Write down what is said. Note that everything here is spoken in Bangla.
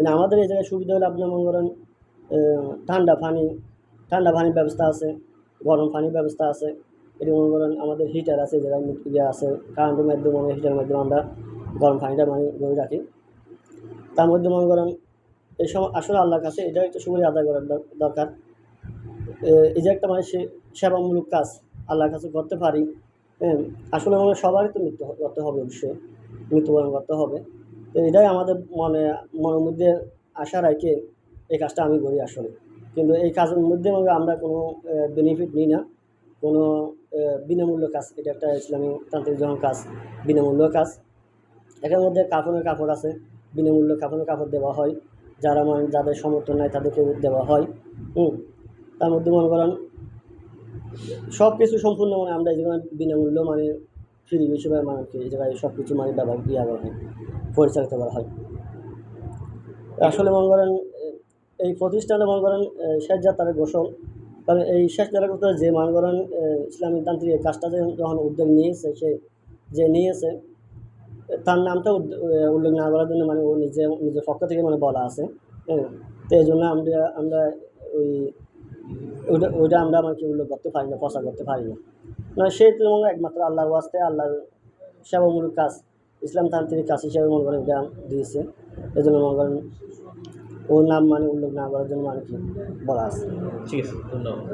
কিন্তু আমাদের এই জায়গায় সুবিধা হলে আপনার মনে করেন ঠান্ডা পানি, ঠান্ডা পানির ব্যবস্থা আছে, গরম পানির ব্যবস্থা আছে। এটি মনে করেন আমাদের হিটার আছে জায়গায় ইয়ে আছে কারেন্টের মাধ্যমে মানে হিটারের মাধ্যমে আমরা গরম পানিটা মানে ধরে রাখি। তার মধ্যে মনে করেন, এই সময় আসলে আল্লাহর কাছে এটা একটা সুবিধা আদায় করার দরকার। এই যে একটা মানে সেবামূলক কাজ আল্লাহর কাছে করতে পারি হ্যাঁ আসলে মানে সবারই তো মৃত্যু করতে হবে অবশ্যই, মৃত্যুবরণ করতে হবে। তো এটাই আমাদের মনে, মনের মধ্যে আশা রাখে এই কাজটা আমি করি আসলে। কিন্তু এই কাজের মধ্যে আমরা কোনো বেনিফিট নিই না। কোনো বিনামূল্য কাজ, এটা একটা ইসলামী তান্ত্রিক যখন কাজ, বিনামূল্য কাজ। এখানের মধ্যে কাপড়ের কাপড় আছে, বিনামূল্য কাপড়ের কাপড় দেওয়া হয়। যারা মানে যাদের সমর্থন নাই তাদেরকে দেওয়া হয়, হুম। তার মধ্যে মনে করেন সব কিছু সম্পূর্ণ মানে আমরা জায়গায় বিনামূল্য মানে ফ্রি হিসেবে মানে এই জায়গায় সব কিছু মানে ব্যবহার ইয়া করা হয় পরিচালিত করা হয়। আসলে মনে করেন এই প্রতিষ্ঠানে মনে করেন শেষ যাত্রার গোসল কারণ এই শেষ যাত্রার কথা যে মনে করেন এ, ইসলামী তান্ত্রিক এই কাজটা যখন উদ্যোগ নিয়েছে সে যে নিয়েছে তার নামটা উল্লেখ না করার জন্য মানে ও নিজে নিজের পক্ষ থেকে মানে বলা আছে হ্যাঁ। তো এই জন্য আমরা আমরা ওই ওইটা ওইটা আমরা মানে কি উল্লেখ করতে পারি না প্রচার করতে পারি না। সেই তো হয় একমাত্র আল্লাহর ওয়াস্তে, আল্লাহর সেবামূলক কাজ, ইসলাম তান্ত্রিক কাজ হিসাবে মনে করেন এটা দিয়েছে। এই জন্য মনে করেন ওর নাম মানে উল্লেখ না করার জন্য মানে কি বলা আছে। ঠিক আছে, ধন্যবাদ।